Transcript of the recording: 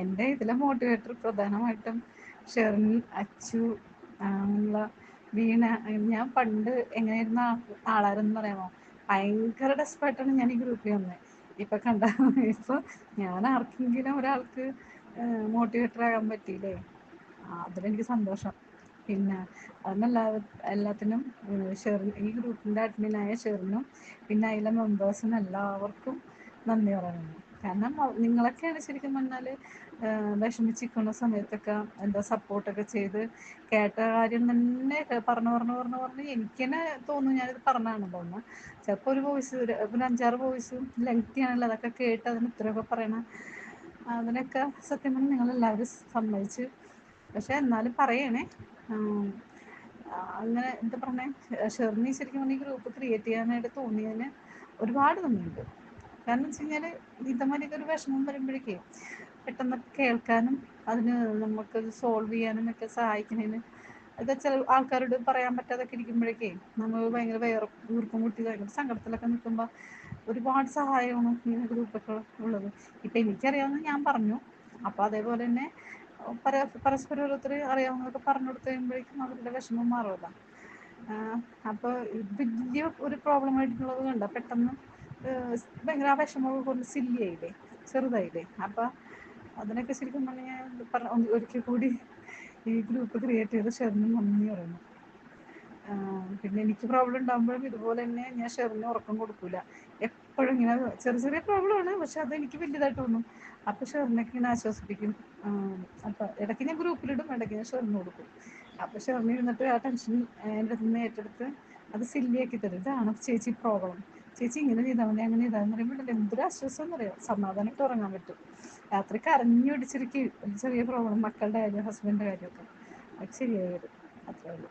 എന്റെ ഇതിലെ മോട്ടിവേറ്റർ പ്രധാനമായിട്ടും ഷെറിൻ അച്ചു ഉള്ള വീണ ഞാൻ പണ്ട് എങ്ങനെയായിരുന്ന ആളാരെന്ന് പറയാമോ? ഭയങ്കര ഡെസ്പായിട്ടാണ് ഞാൻ ഈ ഗ്രൂപ്പിൽ വന്നത് ഇപ്പൊ കണ്ട ഇപ്പൊ ഞാൻ ആർക്കെങ്കിലും ഒരാൾക്ക് മോട്ടിവേറ്റർ ആകാൻ പറ്റിയില്ലേ? അതിലെനിക്ക് സന്തോഷം. പിന്നെ അതിനെല്ലാ എല്ലാത്തിനും ഷെറിൻ ഈ ഗ്രൂപ്പിന്റെ അഡ്മിനായ ഷെറിനും പിന്നെ അതിലെ മെമ്പേഴ്സിനും എല്ലാവർക്കും നന്ദി പറയുന്നു. കാരണം നിങ്ങളൊക്കെയാണ് ശരിക്കും പറഞ്ഞാൽ വിഷമിച്ചിരിക്കുന്ന സമയത്തൊക്കെ എന്താ സപ്പോർട്ടൊക്കെ ചെയ്ത് കേട്ട കാര്യം തന്നെ പറഞ്ഞു പറഞ്ഞു പറഞ്ഞു പറഞ്ഞ് എനിക്ക് തന്നെ തോന്നുന്നു ഞാനിത് പറഞ്ഞാണല്ലോ എന്ന് ചിലപ്പോൾ ഒരു വോയിസ് ഒരു അഞ്ചാറ് വോയിസും ലെങ്തി ആണല്ലോ അതൊക്കെ കേട്ട് അതിന് ഉത്തരവൊക്കെ പറയണ. അതിനൊക്കെ സത്യം പറഞ്ഞാൽ നിങ്ങളെല്ലാവരും സമ്മതിച്ച്. പക്ഷെ എന്നാലും പറയണേ. അങ്ങനെ എന്താ പറഞ്ഞേ? ഷെർണി ശരിക്കും പറഞ്ഞാൽ ഗ്രൂപ്പ് ക്രിയേറ്റ് ചെയ്യാനായിട്ട് തോന്നിയതിന് ഒരുപാട് നന്ദിയുണ്ട്. കാരണം വെച്ച് കഴിഞ്ഞാൽ ഇതമാതിരിക്ക് ഒരു വിഷമം വരുമ്പോഴേക്കേ പെട്ടെന്ന് കേൾക്കാനും അതിന് നമുക്ക് സോൾവ് ചെയ്യാനും ഒക്കെ സഹായിക്കുന്നതിന്. അത് ചില ആൾക്കാരോട് പറയാൻ പറ്റാതൊക്കെ ഇരിക്കുമ്പോഴേക്കേ നമ്മൾ ഭയങ്കര വേറെ വീർപ്പും കൂട്ടി ഭയങ്കര സങ്കടത്തിലൊക്കെ നിൽക്കുമ്പോൾ ഒരുപാട് സഹായമാണ് ഇങ്ങനെ ഗ്രൂപ്പൊക്കെ ഉള്ളത്. ഇപ്പം എനിക്കറിയാവുന്ന ഞാൻ പറഞ്ഞു. അപ്പോൾ അതേപോലെ തന്നെ പര പരസ്പരം ഓരോരുത്തർ അറിയാവുന്നതൊക്കെ പറഞ്ഞു കൊടുത്തു കഴിയുമ്പോഴേക്കും അവരുടെ വിഷമം മാറുമല്ലോ അപ്പോൾ വലിയ ഒരു പ്രോബ്ലം ആയിട്ടുള്ളത് കണ്ട? പെട്ടെന്ന് ഭയങ്കര ആ വിഷമമൊക്കെ കൊണ്ട് സില്ലിയായില്ലേ ചെറുതായില്ലേ. അപ്പം അതിനൊക്കെ ശരിക്കും പറഞ്ഞാൽ പറഞ്ഞ ഒരിക്കൽ കൂടി ഈ ഗ്രൂപ്പ് ക്രിയേറ്റ് ചെയ്ത് ഷെറിന് നന്ദി പറയുന്നു. പിന്നെ എനിക്ക് പ്രോബ്ലം ഉണ്ടാകുമ്പോഴും ഇതുപോലെ തന്നെ ഞാൻ ഷെറിന് ഉറക്കം കൊടുക്കൂല. എപ്പോഴും ഇങ്ങനെ ചെറിയ ചെറിയ പ്രോബ്ലം ആണ് പക്ഷെ അത് എനിക്ക് വലിയതായിട്ട് തോന്നും. അപ്പൊ ഷെറിനൊക്കെ ഇങ്ങനെ ആശ്വസിപ്പിക്കും. അപ്പൊ ഇടയ്ക്ക് ഞാൻ ഗ്രൂപ്പിലിടും ഇടയ്ക്ക് ഞാൻ ഷെറിന് കൊടുക്കും. അപ്പൊ ഷെറിന് ഇരുന്നിട്ട് ആ ടെൻഷൻ എന്റെ അടുത്ത് നിന്ന് ഏറ്റെടുത്ത് അത് സില്ലിയാക്കി തരും. ഇതാണ് ചേച്ചി പ്രോബ്ലം ചേച്ചി ഇങ്ങനെ ചെയ്താൽ മതി അങ്ങനെ ചെയ്താൽ എന്ന് പറയുമ്പോൾ എന്തൊരു ആശ്വാസം എന്ന് പറയാം സമാധാനമായിട്ട് ഉറങ്ങാൻ പറ്റും. രാത്രി കരഞ്ഞു പിടിച്ചിരിക്കും ചെറിയ പ്രോബ്ലം മക്കളുടെ കാര്യം ഹസ്ബൻഡിന്റെ കാര്യമൊക്കെ. അത് ശരിയായി വരും. അത്രേ ഉള്ളൂ.